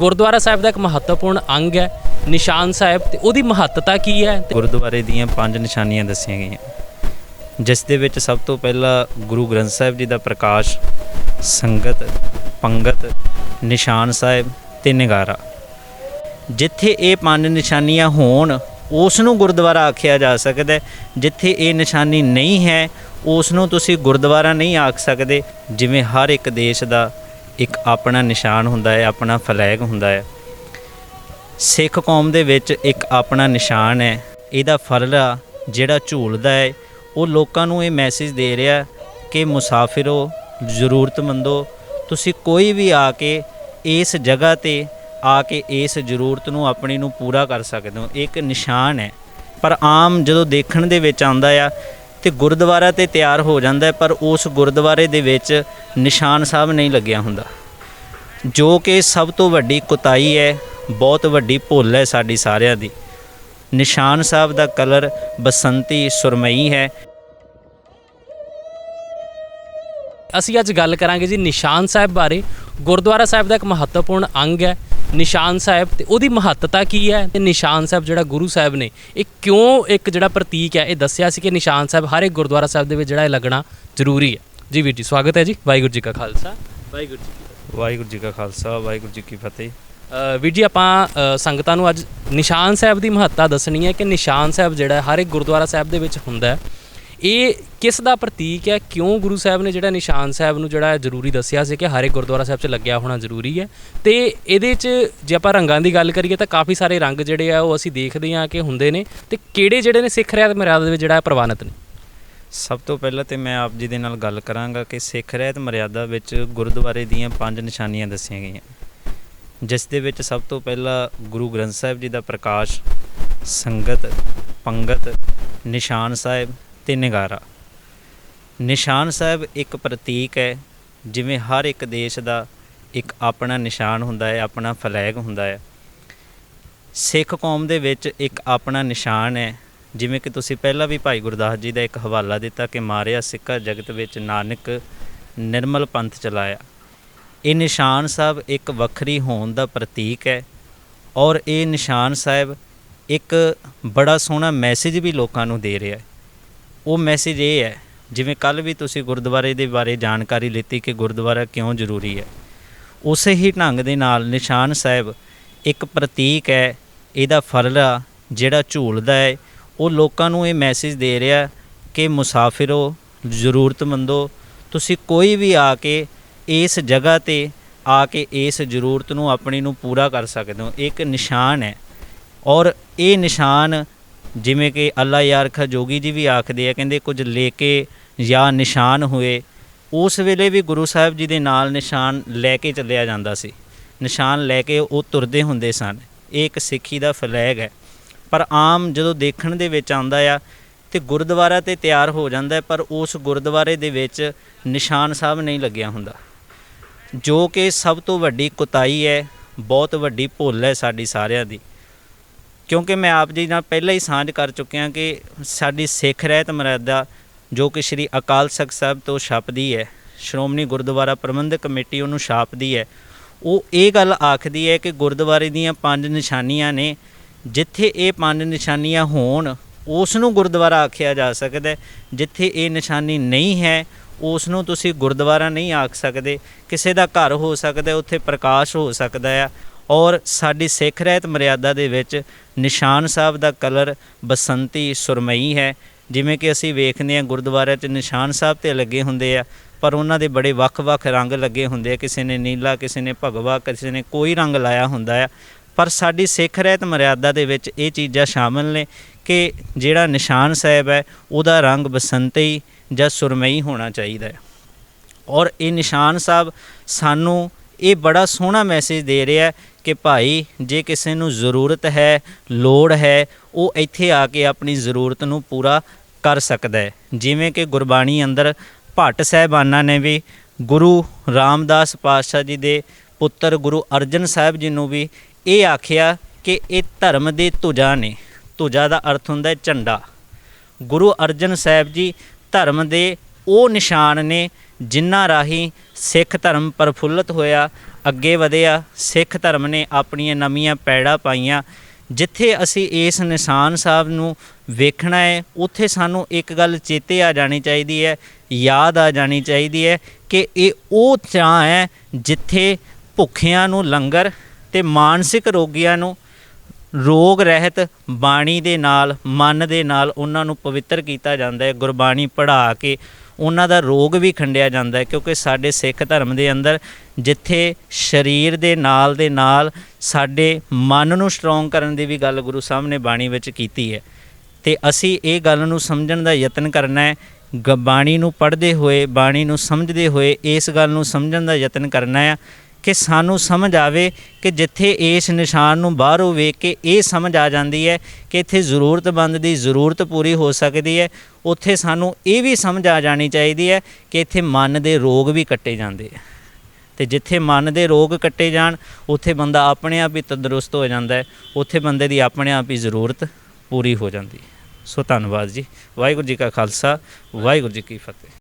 ਗੁਰਦੁਆਰਾ ਸਾਹਿਬ ਦਾ ਇੱਕ ਮਹੱਤਵਪੂਰਨ ਅੰਗ ਹੈ, ਨਿਸ਼ਾਨ ਸਾਹਿਬ, ਤੇ ਉਹਦੀ ਮਹੱਤਤਾ ਕੀ ਹੈ? ਗੁਰਦੁਆਰੇ ਦੀਆਂ ਪੰਜ ਨਿਸ਼ਾਨੀਆਂ ਦੱਸੀਆਂ ਗਈਆਂ। ਜਿਸ ਦੇ ਵਿੱਚ ਸਭ ਤੋਂ ਪਹਿਲਾਂ ਗੁਰੂ ਗ੍ਰੰਥ ਸਾਹਿਬ ਜੀ ਦਾ ਪ੍ਰਕਾਸ਼, ਸੰਗਤ, ਪੰਗਤ, ਨਿਸ਼ਾਨ ਸਾਹਿਬ ਤੇ ਨਿਗਾਰਾ। ਜਿੱਥੇ ਇਹ ਪੰਜ ਨਿਸ਼ਾਨੀਆਂ ਹੋਣ, ਉਸ ਨੂੰ ਗੁਰਦੁਆਰਾ ਆਖਿਆ ਜਾ ਸਕਦਾ ਹੈ। ਜਿੱਥੇ ਇਹ ਨਿਸ਼ਾਨੀ ਨਹੀਂ ਹੈ, ਉਸ ਨੂੰ ਤੁਸੀਂ ਗੁਰਦੁਆਰਾ ਨਹੀਂ ਆਖ ਸਕਦੇ, ਜਿਵੇਂ ਹਰ ਇੱਕ ਦੇਸ਼ ਦਾ ਇੱਕ ਆਪਣਾ ਨਿਸ਼ਾਨ ਹੁੰਦਾ ਹੈ, ਆਪਣਾ ਫਲੈਗ ਹੁੰਦਾ ਹੈ। ਸਿੱਖ ਕੌਮ ਦੇ ਵਿੱਚ ਇੱਕ ਆਪਣਾ ਨਿਸ਼ਾਨ ਹੈ। ਇਹਦਾ ਫਰਲਾ ਜਿਹੜਾ ਝੂਲਦਾ ਹੈ, ਉਹ ਲੋਕਾਂ ਨੂੰ ਇਹ ਮੈਸੇਜ ਦੇ ਰਿਹਾ ਕਿ ਮੁਸਾਫਿਰੋ, ਜ਼ਰੂਰਤਮੰਦੋ, ਤੁਸੀਂ ਕੋਈ ਵੀ ਆ ਕੇ ਇਸ ਜਗ੍ਹਾ ਤੇ ਆ ਕੇ ਇਸ ਜ਼ਰੂਰਤ ਨੂੰ, ਆਪਣੀ ਨੂੰ ਪੂਰਾ ਕਰ ਸਕਦੇ ਹੋ। ਇਹ ਇੱਕ ਨਿਸ਼ਾਨ ਹੈ। ਪਰ ਆਮ ਜਦੋਂ ਦੇਖਣ ਦੇ ਵਿੱਚ ਆਉਂਦਾ ਆ ਤੇ ਗੁਰਦੁਆਰਾ ਤੇ ਤਿਆਰ ਹੋ ਜਾਂਦਾ ਪਰ ਉਸ ਗੁਰਦੁਆਰੇ ਦੇ ਵਿੱਚ ਨਿਸ਼ਾਨ ਸਾਹਿਬ ਨਹੀਂ ਲੱਗਿਆ ਹੁੰਦਾ। ਜੋ ਕਿ ਸਭ ਤੋਂ ਵੱਡੀ ਕੁਤਾਈ ਹੈ, ਬਹੁਤ ਵੱਡੀ ਭੁੱਲ ਹੈ ਸਾਡੀ ਸਾਰਿਆਂ ਦੀ। ਨਿਸ਼ਾਨ ਸਾਹਿਬ ਦਾ ਕਲਰ ਬਸੰਤੀ ਸੁਰਮਈ ਹੈ। ਅਸੀਂ ਅੱਜ ਗੱਲ ਕਰਾਂਗੇ ਜੀ ਨਿਸ਼ਾਨ ਸਾਹਿਬ ਬਾਰੇ। ਗੁਰਦੁਆਰਾ ਸਾਹਿਬ ਦਾ ਇੱਕ ਮਹੱਤਵਪੂਰਨ ਅੰਗ ਹੈ। ਨਿਸ਼ਾਨ ਸਾਹਿਬ ਤੇ ਉਹਦੀ ਮਹੱਤਤਾ ਕੀ ਹੈ? ਤੇ ਨਿਸ਼ਾਨ ਸਾਹਿਬ ਜਿਹੜਾ ਗੁਰੂ ਸਾਹਿਬ ਨੇ ਇਹ ਕਿਉਂ ਇੱਕ ਜਿਹੜਾ ਪ੍ਰਤੀਕ ਹੈ ਇਹ ਦੱਸਿਆ ਸੀ ਕਿ ਨਿਸ਼ਾਨ ਸਾਹਿਬ ਹਰ ਇੱਕ ਗੁਰਦੁਆਰਾ ਸਾਹਿਬ ਦੇ ਵਿੱਚ ਜਿਹੜਾ ਇਹ ਲੱਗਣਾ ਜ਼ਰੂਰੀ ਹੈ। ਜੀ ਵੀਰ ਜੀ ਸਵਾਗਤ ਹੈ ਜੀ। ਵਾਹਿਗੁਰੂ ਜੀ ਕਾ ਖਾਲਸਾ। ਵਾਹਿਗੁਰੂ ਜੀ ਕੀ ਫਤਿਹ। ਵਾਹਿਗੁਰੂ ਜੀ ਕਾ ਖਾਲਸਾ ਵਾਹਿਗੁਰੂ ਜੀ ਕੀ ਫਤਿਹ। ਵੀਰ ਜੀ ਆਪਾਂ ਸੰਗਤਾਂ ਨੂੰ ਅੱਜ ਨਿਸ਼ਾਨ ਸਾਹਿਬ ਦੀ ਮਹੱਤਤਾ ਦੱਸਣੀ ਹੈ ਕਿ ਨਿਸ਼ਾਨ ਸਾਹਿਬ ਜਿਹੜਾ ਹਰ ਇੱਕ ਗੁਰਦੁਆਰਾ ਸਾਹਿਬ ਦੇ ਵਿੱਚ ਹੁੰਦਾ ਹੈ। ਇਹ ਕਿਸ ਦਾ ਪ੍ਰਤੀਕ ਹੈ? ਕਿਉਂ ਗੁਰੂ ਸਾਹਿਬ ਨੇ ਜਿਹੜਾ ਨਿਸ਼ਾਨ ਸਾਹਿਬ ਨੂੰ ਜਿਹੜਾ ਜ਼ਰੂਰੀ ਦੱਸਿਆ ਸੀ ਕਿ ਹਰ ਇੱਕ ਗੁਰਦੁਆਰਾ ਸਾਹਿਬ 'ਚ ਲੱਗਿਆ ਹੋਣਾ ਜ਼ਰੂਰੀ ਹੈ? ਤੇ ਇਹਦੇ 'ਚ ਜੇ ਆਪਾਂ ਰੰਗਾਂ ਦੀ ਗੱਲ ਕਰੀਏ ਤਾਂ ਕਾਫੀ ਸਾਰੇ ਰੰਗ ਜਿਹੜੇ ਆ ਉਹ ਅਸੀਂ ਦੇਖਦੇ ਹਾਂ ਕਿ ਹੁੰਦੇ ਨੇ। ਤੇ ਕਿਹੜੇ ਜਿਹੜੇ ਨੇ ਸਿੱਖ ਰਿਆਤ ਮਰਿਆਦਾ ਦੇ ਵਿੱਚ ਜਿਹੜਾ ਪ੍ਰਵਾਨਿਤ ਨੇ? ਸਭ ਤੋਂ ਪਹਿਲਾਂ ਤੇ ਮੈਂ ਆਪ ਜੀ ਦੇ ਨਾਲ ਗੱਲ ਕਰਾਂਗਾ ਕਿ ਸਿੱਖ ਰਹਿਤ ਮਰਿਆਦਾ ਵਿੱਚ ਗੁਰਦੁਆਰੇ ਦੀਆਂ ਪੰਜ ਨਿਸ਼ਾਨੀਆਂ ਦੱਸੀਆਂ ਗਈਆਂ। ਜਿਸ ਦੇ ਵਿੱਚ ਸਭ ਤੋਂ ਪਹਿਲਾਂ ਗੁਰੂ ਗ੍ਰੰਥ ਸਾਹਿਬ ਜੀ ਦਾ ਪ੍ਰਕਾਸ਼, ਸੰਗਤ, ਪੰਗਤ, ਨਿਸ਼ਾਨ ਸਾਹਿਬ ਤੇ ਨਿਗਾਰਾ। ਨਿਸ਼ਾਨ ਸਾਹਿਬ ਇੱਕ ਪ੍ਰਤੀਕ ਹੈ, ਜਿਵੇਂ ਹਰ ਇੱਕ ਦੇਸ਼ ਦਾ ਇੱਕ ਆਪਣਾ ਨਿਸ਼ਾਨ ਹੁੰਦਾ ਹੈ, ਆਪਣਾ ਫਲੈਗ ਹੁੰਦਾ ਹੈ। ਸਿੱਖ ਕੌਮ ਦੇ ਵਿੱਚ ਇੱਕ ਆਪਣਾ ਨਿਸ਼ਾਨ ਹੈ, ਜਿਵੇਂ ਕਿ ਤੁਸੀਂ ਪਹਿਲਾਂ ਵੀ ਭਾਈ ਗੁਰਦਾਸ ਜੀ ਦਾ ਇੱਕ ਹਵਾਲਾ ਦਿੱਤਾ ਕਿ ਮਾਰਿਆ ਸਿੱਕਾ ਜਗਤ ਵਿੱਚ ਨਾਨਕ ਨਿਰਮਲ ਪੰਥ ਚਲਾਇਆ। ਇਹ ਨਿਸ਼ਾਨ ਸਾਹਿਬ ਇੱਕ ਵੱਖਰੀ ਹੋਣ ਦਾ ਪ੍ਰਤੀਕ ਹੈ ਔਰ ਇਹ ਨਿਸ਼ਾਨ ਸਾਹਿਬ ਇੱਕ ਬੜਾ ਸੋਹਣਾ ਮੈਸੇਜ ਵੀ ਲੋਕਾਂ ਨੂੰ ਦੇ ਰਿਹਾ ਹੈ। ਉਹ ਮੈਸੇਜ ਇਹ ਹੈ, ਜਿਵੇਂ ਕੱਲ ਵੀ ਤੁਸੀਂ ਗੁਰਦੁਆਰੇ ਦੇ ਬਾਰੇ ਜਾਣਕਾਰੀ ਲਿੱਤੀ ਕਿ ਗੁਰਦੁਆਰਾ ਕਿਉਂ ਜ਼ਰੂਰੀ ਹੈ। ਉਸੇ ਹੀ ਢੰਗ ਦੇ ਨਾਲ ਨਿਸ਼ਾਨ ਸਾਹਿਬ ਇੱਕ ਪ੍ਰਤੀਕ ਹੈ, ਇਹਦਾ ਫਰਲਾ ਜਿਹੜਾ ਝੂਲਦਾ ਹੈ, ਉਹ ਲੋਕਾਂ ਨੂੰ ਇਹ ਮੈਸੇਜ ਦੇ ਰਿਹਾ ਕਿ ਮੁਸਾਫਿਰੋ, ਜ਼ਰੂਰਤਮੰਦੋ, ਤੁਸੀਂ ਕੋਈ ਵੀ ਆ ਕੇ ਇਸ ਜਗ੍ਹਾ ਤੇ ਆ ਕੇ ਇਸ ਜ਼ਰੂਰਤ ਨੂੰ, ਆਪਣੀ ਨੂੰ ਪੂਰਾ ਕਰ ਸਕਦੇ ਹੋ। ਇਹ ਇੱਕ ਨਿਸ਼ਾਨ ਹੈ ਔਰ ਇਹ ਨਿਸ਼ਾਨ ਜਿਵੇਂ ਕਿ ਅੱਲਾ ਯਾਰਖਾ ਜੋਗੀ ਜੀ ਵੀ ਆਖਦੇ ਆ, ਕਹਿੰਦੇ ਕੁਝ ਲੈ ਕੇ ਜਾਂ ਨਿਸ਼ਾਨ ਹੋਏ, ਉਸ ਵੇਲੇ ਵੀ ਗੁਰੂ ਸਾਹਿਬ ਜੀ ਦੇ ਨਾਲ ਨਿਸ਼ਾਨ ਲੈ ਕੇ ਚੱਲਿਆ ਜਾਂਦਾ ਸੀ। ਨਿਸ਼ਾਨ ਲੈ ਕੇ ਉਹ ਤੁਰਦੇ ਹੁੰਦੇ ਸਨ। ਇਹ ਇੱਕ ਸਿੱਖੀ ਦਾ ਫਲੈਗ ਹੈ। ਪਰ ਆਮ ਜਦੋਂ ਦੇਖਣ ਦੇ ਵਿੱਚ ਆਉਂਦਾ ਆ ਤੇ ਗੁਰਦੁਆਰਾ ਤੇ ਤਿਆਰ ਹੋ ਜਾਂਦਾ ਪਰ ਉਸ ਗੁਰਦੁਆਰੇ ਦੇ ਵਿੱਚ ਨਿਸ਼ਾਨ ਸਾਹਿਬ ਨਹੀਂ ਲੱਗਿਆ ਹੁੰਦਾ। ਜੋ ਕਿ ਸਭ ਤੋਂ ਵੱਡੀ ਕੁਤਾਈ ਹੈ, ਬਹੁਤ ਵੱਡੀ ਭੁੱਲ ਹੈ ਸਾਡੀ ਸਾਰਿਆਂ ਦੀ। ਕਿਉਂਕਿ ਮੈਂ ਆਪ ਜੀ ਨਾਲ ਪਹਿਲਾਂ ਹੀ ਸਾਂਝ ਕਰ ਚੁੱਕਿਆ ਕਿ ਸਾਡੀ ਸਿੱਖ ਰਹਿਤ ਮਰਿਆਦਾ ਜੋ ਕਿ ਸ੍ਰੀ ਅਕਾਲ ਤਖਤ ਸਾਹਿਬ ਤੋਂ ਛਾਪਦੀ ਹੈ, ਸ਼੍ਰੋਮਣੀ ਗੁਰਦੁਆਰਾ ਪ੍ਰਬੰਧਕ ਕਮੇਟੀ ਉਹਨੂੰ ਛਾਪਦੀ ਹੈ। ਉਹ ਇਹ ਗੱਲ ਆਖਦੀ ਹੈ ਕਿ ਗੁਰਦੁਆਰੇ ਦੀਆਂ ਪੰਜ ਨਿਸ਼ਾਨੀਆਂ ਨੇ, ਜਿੱਥੇ ਇਹ ਪੰਜ ਨਿਸ਼ਾਨੀਆਂ ਹੋਣ, ਉਸ ਨੂੰ ਗੁਰਦੁਆਰਾ ਆਖਿਆ ਜਾ ਸਕਦਾ ਜਿੱਥੇ ਇਹ ਨਿਸ਼ਾਨੀ ਨਹੀਂ ਹੈ, ਉਸ ਨੂੰ ਤੁਸੀਂ ਗੁਰਦੁਆਰਾ ਨਹੀਂ ਆਖ ਸਕਦੇ। ਕਿਸੇ ਦਾ ਘਰ ਹੋ ਸਕਦਾ ਉੱਥੇ ਪ੍ਰਕਾਸ਼ ਹੋ ਸਕਦਾ ਆ ਔਰ ਸਾਡੀ ਸਿੱਖ ਰਹਿਤ ਮਰਿਆਦਾ ਦੇ ਵਿੱਚ ਨਿਸ਼ਾਨ ਸਾਹਿਬ ਦਾ ਕਲਰ ਬਸੰਤੀ ਸੁਰਮਈ ਹੈ। ਜਿਵੇਂ ਕਿ ਅਸੀਂ ਵੇਖਦੇ ਹਾਂ ਗੁਰਦੁਆਰਿਆਂ 'ਚ ਨਿਸ਼ਾਨ ਸਾਹਿਬ ਤੇ ਲੱਗੇ ਹੁੰਦੇ ਆ, ਪਰ ਉਹਨਾਂ ਦੇ ਬੜੇ ਵੱਖ-ਵੱਖ ਰੰਗ ਲੱਗੇ ਹੁੰਦੇ ਆ। ਕਿਸੇ ਨੇ ਨੀਲਾ, ਕਿਸੇ ਨੇ ਭਗਵਾ, ਕਿਸੇ ਨੇ ਕੋਈ ਰੰਗ ਲਾਇਆ ਹੁੰਦਾ ਆ। ਪਰ ਸਾਡੀ ਸਿੱਖ ਰਹਿਤ ਮਰਿਆਦਾ ਦੇ ਵਿੱਚ ਇਹ ਚੀਜ਼ਾਂ ਸ਼ਾਮਲ ਨੇ ਕਿ ਜਿਹੜਾ ਨਿਸ਼ਾਨ ਸਾਹਿਬ ਹੈ, ਉਹਦਾ ਰੰਗ ਬਸੰਤੀ ਜਾਂ ਸੁਰਮਈ ਹੋਣਾ ਚਾਹੀਦਾ ਹੈ। ਔਰ ਇਹ ਨਿਸ਼ਾਨ ਸਾਹਿਬ ਸਾਨੂੰ ਇਹ ਬੜਾ ਸੋਹਣਾ ਮੈਸੇਜ ਦੇ ਰਿਹਾ ਕਿ ਭਾਈ, ਜੇ ਕਿਸੇ ਨੂੰ ਜ਼ਰੂਰਤ ਹੈ, ਲੋੜ ਹੈ, ਉਹ ਇੱਥੇ ਆ ਕੇ ਆਪਣੀ ਜ਼ਰੂਰਤ ਨੂੰ ਪੂਰਾ ਕਰ ਸਕਦਾ ਹੈ। ਜਿਵੇਂ ਕਿ ਗੁਰਬਾਣੀ ਅੰਦਰ ਭੱਟ ਸਾਹਿਬਾਨਾਂ ਨੇ ਵੀ ਗੁਰੂ ਰਾਮਦਾਸ ਪਾਤਸ਼ਾਹ ਜੀ ਦੇ ਪੁੱਤਰ ਗੁਰੂ ਅਰਜਨ ਸਾਹਿਬ ਜੀ ਨੂੰ ਵੀ ਇਹ ਆਖਿਆ ਕਿ ਇਹ ਧਰਮ ਦੇ ਧੁਜਾ ਨੇ। ਧੁਜਾ ਦਾ ਅਰਥ ਹੁੰਦਾ ਹੈ ਝੰਡਾ। ਗੁਰੂ ਅਰਜਨ ਸਾਹਿਬ ਜੀ ਧਰਮ ਦੇ ਉਹ ਨਿਸ਼ਾਨ ਨੇ ਜਿਨ੍ਹਾਂ ਰਾਹੀਂ ਸਿੱਖ ਧਰਮ ਪ੍ਰਫੁੱਲਤ ਹੋਇਆ, ਅੱਗੇ ਵਧਿਆ, ਸਿੱਖ ਧਰਮ ਨੇ ਆਪਣੀਆਂ ਨਵੀਆਂ ਪੈੜਾਂ ਪਾਈਆਂ। ਜਿੱਥੇ ਅਸੀਂ ਇਸ ਨਿਸ਼ਾਨ ਸਾਹਿਬ ਨੂੰ ਵੇਖਣਾ ਹੈ, ਉੱਥੇ ਸਾਨੂੰ ਇੱਕ ਗੱਲ ਚੇਤੇ ਆ ਜਾਣੀ ਚਾਹੀਦੀ ਹੈ, ਯਾਦ ਆ ਜਾਣੀ ਚਾਹੀਦੀ ਹੈ ਕਿ ਇਹ ਉਹ ਥਾਂ ਹੈ ਜਿੱਥੇ ਭੁੱਖਿਆਂ ਨੂੰ ਲੰਗਰ ਤੇ ਮਾਨਸਿਕ ਰੋਗੀਆਂ ਨੂੰ ਰੋਗ ਰਹਿਤ ਬਾਣੀ ਦੇ ਨਾਲ, ਮਨ ਦੇ ਨਾਲ ਉਹਨਾਂ ਨੂੰ ਪਵਿੱਤਰ ਕੀਤਾ ਜਾਂਦਾ ਹੈ, ਗੁਰਬਾਣੀ ਪੜ੍ਹਾ ਕੇ ਉਹਨਾਂ ਦਾ ਰੋਗ ਵੀ ਖੰਡਿਆ ਜਾਂਦਾ ਹੈ, ਕਿਉਂਕਿ ਸਾਡੇ ਸਿੱਖ ਧਰਮ ਦੇ ਅੰਦਰ ਜਿੱਥੇ ਸਰੀਰ ਦੇ ਨਾਲ ਦੇ ਨਾਲ ਸਾਡੇ ਮਨ ਨੂੰ ਸਟਰੋਂਗ ਕਰਨ ਦੀ ਵੀ ਗੱਲ ਗੁਰੂ ਸਾਹਿਬ ਨੇ ਬਾਣੀ ਵਿੱਚ ਕੀਤੀ ਹੈ। ਤੇ ਅਸੀਂ ਇਹ ਗੱਲ ਨੂੰ ਸਮਝਣ ਦਾ ਯਤਨ ਕਰਨਾ ਹੈ, ਗ- ਬਾਣੀ ਨੂੰ ਪੜ੍ਹਦੇ ਹੋਏ, ਬਾਣੀ ਨੂੰ ਸਮਝਦੇ ਹੋਏ ਇਸ ਗੱਲ ਨੂੰ ਸਮਝਣ ਦਾ ਯਤਨ ਕਰਨਾ ਹੈ ਕਿ ਸਾਨੂੰ ਸਮਝ ਆਵੇ ਕਿ ਜਿੱਥੇ ਇਸ ਨਿਸ਼ਾਨ ਨੂੰ ਬਾਹਰੋਂ ਵੇਖ ਕੇ ਇਹ ਸਮਝ ਆ ਜਾਂਦੀ ਹੈ ਕਿ ਇੱਥੇ ਜ਼ਰੂਰਤਮੰਦ ਦੀ ਜ਼ਰੂਰਤ ਪੂਰੀ ਹੋ ਸਕਦੀ ਹੈ, ਉੱਥੇ ਸਾਨੂੰ ਇਹ ਵੀ ਸਮਝ ਆ ਜਾਣੀ ਚਾਹੀਦੀ ਹੈ ਕਿ ਇੱਥੇ ਮਨ ਦੇ ਰੋਗ ਵੀ ਕੱਟੇ ਜਾਂਦੇ ਆ। ਤੇ ਜਿੱਥੇ ਮਨ ਦੇ ਰੋਗ ਕੱਟੇ ਜਾਣ, ਉੱਥੇ ਬੰਦਾ ਆਪਣੇ ਆਪ ਹੀ ਤੰਦਰੁਸਤ ਹੋ ਜਾਂਦਾ ਹੈ, ਉੱਥੇ ਬੰਦੇ ਦੀ ਆਪਣੇ ਆਪ ਹੀ ਜ਼ਰੂਰਤ ਪੂਰੀ ਹੋ ਜਾਂਦੀ ਹੈ। ਸੋ ਧੰਨਵਾਦ ਜੀ। ਵਾਹਿਗੁਰੂ ਜੀ ਕਾ ਖਾਲਸਾ, ਵਾਹਿਗੁਰੂ ਜੀ ਕੀ ਫਤਿਹ।